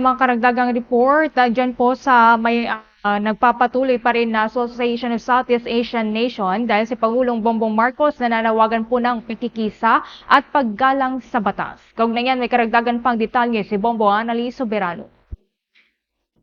Mga karagdagang report uh, dyan po sa may ah, nagpapatuloy pa rin na Association of Southeast Asian Nation dahil si Pangulong Bongbong Marcos nananawagan po ng pikikisa at paggalang sa batas. Kaugnay yan, may karagdagan pang detalye si Bombo Anali Soberano.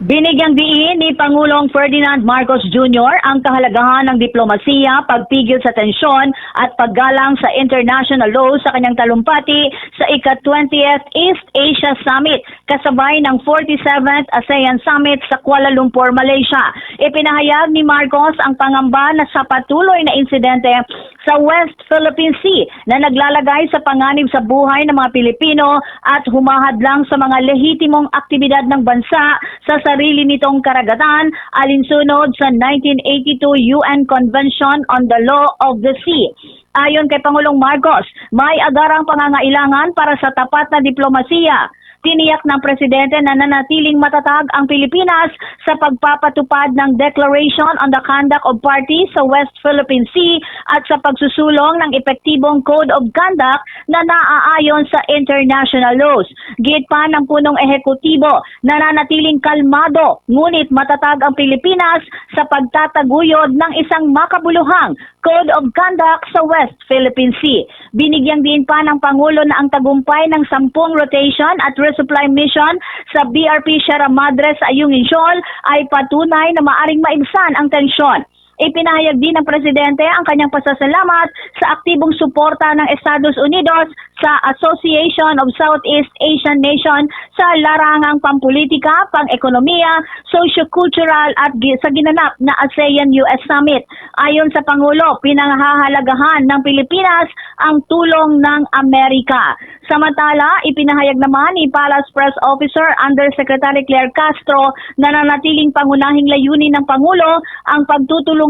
Binigyang diin ni Pangulong Ferdinand Marcos Jr. ang kahalagahan ng diplomasiya, pagpigil sa tensyon at paggalang sa international law sa kanyang talumpati sa ika-20th East Asia Summit kasabay ng 47th ASEAN Summit sa Kuala Lumpur, Malaysia. Ipinahayag ni Marcos ang pangamba na sa patuloy na insidente sa West Philippine Sea na naglalagay sa panganib sa buhay ng mga Pilipino at humahadlang sa mga lehitimong aktibidad ng bansa sa sarili nitong karagatan alinsunod sa 1982 UN Convention on the Law of the Sea. Ayon kay Pangulong Marcos, may agarang pangangailangan para sa tapat na diplomasiya Tiniyak ng presidente na nanatiling matatag ang Pilipinas sa pagpapatupad ng Declaration on the Conduct of Parties sa West Philippine Sea at sa pagsusulong ng epektibong Code of Conduct na naaayon sa international laws. Git pa ng punong ehekutibo, nananatiling kalmado ngunit matatag ang Pilipinas sa pagtataguyod ng isang makabuluhang Code of Conduct sa West Philippine Sea. Binigyan din pa ng Pangulo na ang tagumpay ng sampung rotation at resupply mission sa BRP Sierra Madre sa Ayungin Shoal ay patunay na maaring maibsan ang tensyon. Ipinahayag din ng Presidente ang kanyang pasasalamat sa aktibong suporta ng Estados Unidos sa Association of Southeast Asian Nation sa larangang pampolitika, pang-ekonomiya, socio-cultural at sa ginanap na ASEAN-US Summit. Ayon sa Pangulo, pinanghahalagahan ng Pilipinas ang tulong ng Amerika. Samantala, ipinahayag naman ni Palace Press Officer Undersecretary Claire Castro na nanatiling pangunahing layunin ng Pangulo ang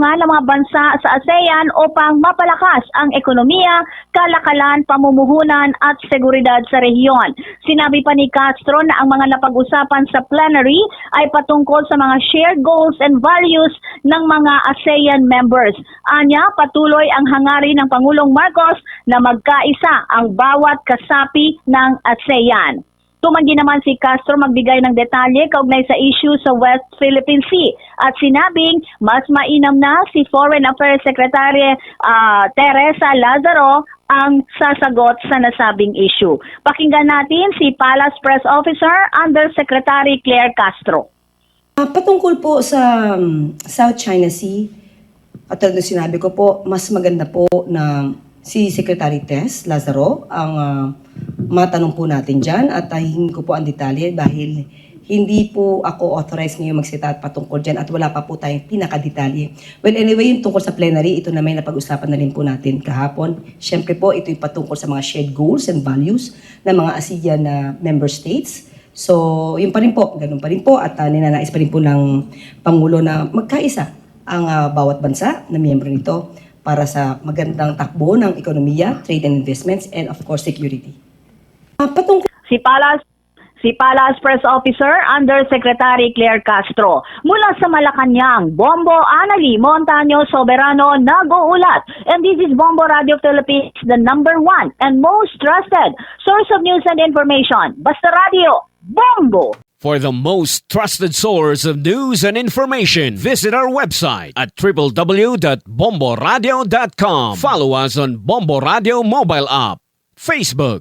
pagtutulungan ng mga bansa sa ASEAN upang mapalakas ang ekonomiya, kalakalan, pamumuhunan at seguridad sa rehiyon. Sinabi pa ni Castro na ang mga napag-usapan sa plenary ay patungkol sa mga shared goals and values ng mga ASEAN members. Anya, patuloy ang hangarin ng Pangulong Marcos na magkaisa ang bawat kasapi ng ASEAN. Tumanggi naman si Castro magbigay ng detalye kaugnay sa issue sa West Philippine Sea at sinabing mas mainam na si Foreign Affairs Secretary ah, Teresa Lazaro ang sasagot sa nasabing issue. Pakinggan natin si Palace Press Officer Undersecretary Claire Castro. Ah, patungkol po sa um, South China Sea, at na sinabi ko po, mas maganda po na si Secretary Tess Lazaro ang ah, matanong po natin dyan at hingin ko po ang detalye dahil hindi po ako authorized ngayon magsita at patungkol dyan at wala pa po tayong pinakadetalye. Well, anyway, yung tungkol sa plenary, ito na may napag-usapan na rin po natin kahapon. Siyempre po, ito yung patungkol sa mga shared goals and values ng mga ASEAN na member states. So, yun pa rin po, ganun pa rin po at uh, ninanais pa rin po ng Pangulo na magkaisa ang ah, bawat bansa na miyembro nito para sa magandang takbo ng ekonomiya, trade and investments, and of course, security. Patungkol Si Palace Si Palace Press Officer Undersecretary Claire Castro. Mula sa Malacanang, Bombo Anali Montaño Soberano nag-uulat. And this is Bombo Radio Philippines, the number one and most trusted source of news and information. Basta Radio, Bombo! For the most trusted source of news and information, visit our website at www.bomboradio.com. Follow us on Bombo Radio mobile app, Facebook,